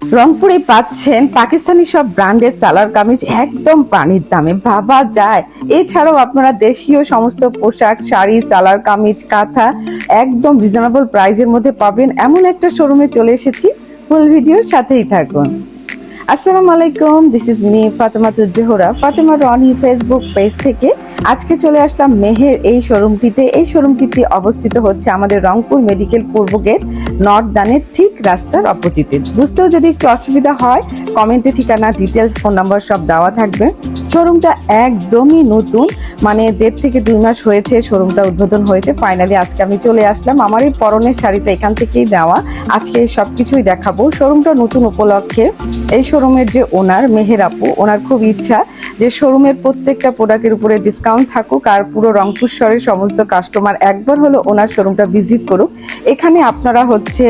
রংপুরে পাচ্ছেন পাকিস্তানি সব ব্র্যান্ডের সালার কামিজ একদম পানির দামে। ভাবা যায়। এছাড়াও আপনারা দেশীয় সমস্ত পোশাক, শাড়ি সালার কামিজ, কাঁথা একদম রিজনেবল প্রাইজের মধ্যে পাবেন। এমন একটা শোরুমে চলে এসেছি। ফুল ভিডিওর সাথেই থাকুন। আসসালামু আলাইকুম this is me Fatema Zohra. Fatema Roni Facebook page থেকে আজকে চলে আসলাম মেহের এই শোরুমটিতে। এই শোরুমটিতে অবস্থিত হচ্ছে আমাদের রংপুর মেডিকেল পূর্ব গেট, নর্থ দানের ঠিক রাস্তার অপোজিটে। বুঝতেও যদি একটু অসুবিধা হয় কমেন্টে ঠিকানা ডিটেলস ফোন নাম্বার সব দেওয়া থাকবে। শোরুমটা একদমই নতুন। মানে দেড় থেকে দুই মাস হয়েছে শোরুমটা উদ্বোধন হয়েছে। ফাইনালি আজকে আমি চলে আসলাম। আমার এই পরনের শাড়িটা এখান থেকেই নেওয়া। আজকে সব কিছুই দেখাবো। শোরুমটা নতুন উপলক্ষে। এই শোরুমের যে ওনার মেহের আপু, ওনার খুব ইচ্ছা যে শোরুমের প্রত্যেকটা প্রোডাক্টের উপরে ডিসকাউন্ট থাকুক আর পুরো রংপুর সমস্ত কাস্টমার একবার হলো ওনার শোরুমটা ভিজিট করুক। এখানে আপনারা হচ্ছে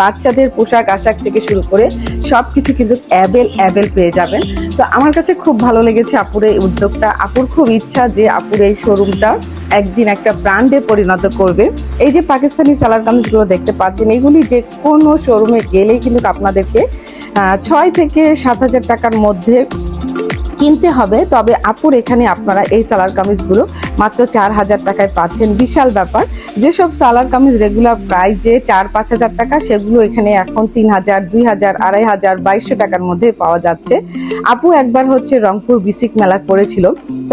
বাচ্চাদের পোশাক আশাক থেকে শুরু করে সব কিছু কিন্তু অ্যাবেল অ্যাবেল পেয়ে যাবেন। তো আমার কাছে খুব ভালো লেগেছে আপুর এই উদ্যোগটা। আপুর খুব ইচ্ছা যে আপুর এই শোরুমটা একদিন একটা ব্র্যান্ডে পরিণত করবে। এই যে পাকিস্তানি সালার কামিজগুলো দেখতে পাচ্ছেন, এগুলি যে কোনো শোরুমে গেলেই কিন্তু আপনাদেরকে ছয় থেকে সাত হাজার টাকার মধ্যে কিনতে হবে তবে আপুর এখানে আপনারা এই সালার কামিজগুলো মাত্র চার হাজার টাকায় পাচ্ছেন। বিশাল ব্যাপার। যেসব সালার কামিজ রেগুলার প্রাইসে চার, পাঁচ হাজার টাকা, সেগুলো এখানে এখন তিন হাজার, দুই হাজার, আড়াই হাজার, বাইশশো টাকার মধ্যে পাওয়া যাচ্ছে। আপু একবার হচ্ছে রংপুর বিসিক মেলা করেছিল।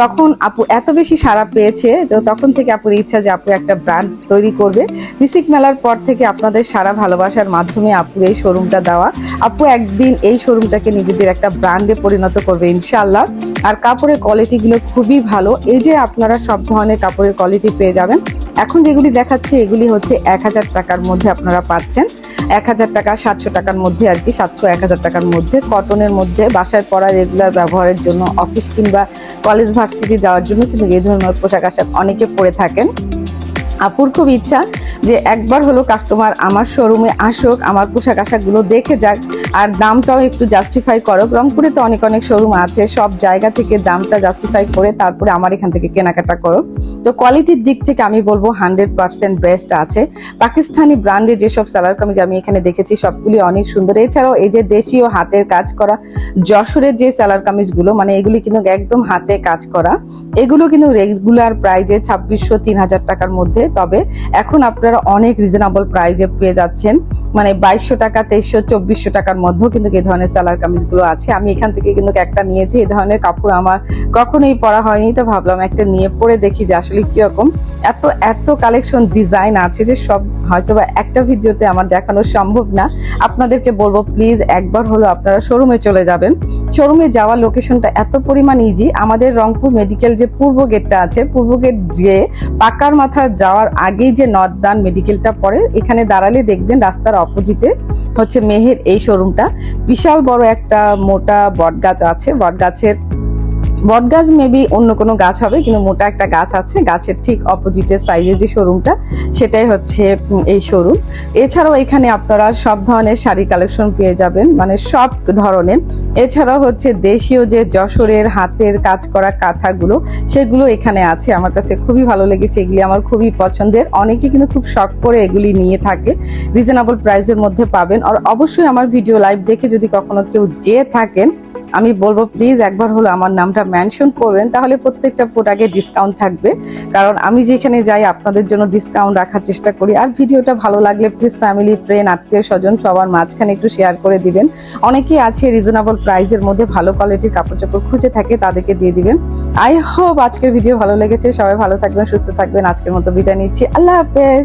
তখন আপু এত বেশি সাড়া পেয়েছে, তো তখন থেকে আপুর ইচ্ছা যে আপু একটা ব্র্যান্ড তৈরি করবে। বিসিক মেলার পর থেকে আপনাদের সারা ভালোবাসার মাধ্যমে আপুর এই শোরুমটা দেওয়া। আপু একদিন এই শোরুমটাকে নিজেদের একটা ব্র্যান্ডে পরিণত করবে ইনশাল্লাহ আর কাপড়ের কোয়ালিটিগুলো খুবই ভালো। এই যে আপনারা সব ধরনের কাপড়ের কোয়ালিটি পেয়ে যাবেন। এখন যেগুলি দেখাচ্ছি, এগুলি হচ্ছে এক হাজার টাকার মধ্যে আপনারা পাচ্ছেন। এক হাজার টাকা, সাতশো টাকার মধ্যে আর কি, সাতশো এক হাজার টাকার মধ্যে। কটনের মধ্যে, বাসায় পড়া রেগুলার ব্যবহারের জন্য অফিস কিংবা কলেজ ভার্সিটি যাওয়ার জন্য কিন্তু এই ধরনের পোশাক আশাক অনেকে পরে থাকেন। আপুর খুব ইচ্ছা যে একবার হলো কাস্টমার আমার শোরুমে আসুক, আমার পোশাক আশাকগুলো দেখে যাক, আর দামটাও একটু জাস্টিফাই করুক রংপুরে তো অনেক অনেক শোরুম আছে, সব জায়গা থেকে দামটা জাস্টিফাই করে তারপরে আমার এখান থেকে কেনাকাটা করুক তো কোয়ালিটির দিক থেকে আমি বলব হান্ড্রেড পার্সেন্ট বেস্ট আছে। পাকিস্তানি ব্র্যান্ডের যেসব সালার কামিজ আমি এখানে দেখেছি, সবগুলি অনেক সুন্দর। এছাড়াও এই যে দেশীয় হাতের কাজ করা, যশোরের যে সালার কামিজগুলো মানে এগুলি কিন্তু একদম হাতে কাজ করা, এগুলো কিন্তু রেগুলার প্রাইজে ছাব্বিশশো, তিন হাজার টাকার মধ্যে তবে এখন আপনারা অনেক রিজনেবল প্রাইজে পেয়ে যাচ্ছেন। মানে বাইশশো টাকা, তেইশশো, চব্বিশশো টাকার মধ্যেও কিন্তু এই ধরনের সালার কামিজগুলো আছে। আমি এখান থেকে কিন্তু একটা নিয়েছি, এই ধরনের কাপড় আমার কখনোই পরা হয়নি। তো ভাবলাম একটা নিয়ে পরে দেখি যে আসলে কীরকম। এত এত কালেকশন ডিজাইন আছে যে সব হয়তো বা একটা ভিডিওতে আমার দেখানো সম্ভব না। আপনাদেরকে বলব প্লিজ একবার হলো আপনারা শোরুমে চলে যাবেন। শোরুমে যাওয়ার লোকেশনটা এত পরিমাণ ইজি আমাদের রংপুর মেডিকেল যে পূর্ব গেটটা আছে, পূর্ব গেট গিয়ে পাকার মাথা যাওয়ার আগেই যে নর্দান মেডিকেলটা পড়ে, এখানে দাঁড়ালে দেখবেন রাস্তার অপোজিটে হচ্ছে মেহের এই শোরুমটা। বিশাল বড় একটা মোটা বটগাছ আছে। বটগাছের বটগাছ মেবি অন্য কোনো গাছ হবে, কিন্তু মোটা একটা গাছ আছে, গাছের ঠিক অপোজিটের সাইজের যে শোরুমটা সেটাই হচ্ছে এই শোরুম এছাড়াও এখানে আপনারা সব ধরনের শাড়ি কালেকশন পেয়ে যাবেন মানে সব ধরনের। এছাড়াও হচ্ছে দেশীয় যে যশোরের হাতের কাজ করা কাঁথাগুলো, সেগুলো এখানে আছে, আমার কাছে খুবই ভালো লেগেছে, এগুলি আমার খুবই পছন্দের। অনেকে কিন্তু খুব শখ করে এগুলি নিয়ে থাকে রিজনেবল প্রাইসের মধ্যে পাবেন। আর অবশ্যই আমার ভিডিও লাইভ দেখে যদি কখনো কেউ যেয়ে থাকেন, আমি বলব প্লিজ একবার হলো আমার নামটা মেনশন করবেন, তাহলে প্রত্যেকটা প্রোডাক্টে ডিসকাউন্ট থাকবে। কারণ আমি যেখানে যাই, আপনাদের জন্য ডিসকাউন্ট রাখার চেষ্টা করি। আর ভিডিওটা ভালো লাগলে প্লিজ ফ্যামিলি ফ্রেন্ড আত্মীয় স্বজন সবার মাঝখানে একটু শেয়ার করে দিবেন। অনেকেই আছে রিজনেবল প্রাইসের মধ্যে ভালো কোয়ালিটির কাপড় চোপড় খুঁজে থাকে, তাদেরকে দিয়ে দিবেন। আই হোপ আজকের ভিডিও ভালো লেগেছে। সবাই ভালো থাকবেন, সুস্থ থাকবেন। আজকের মতো বিদায় নিচ্ছি। আল্লাহ হাফেজ।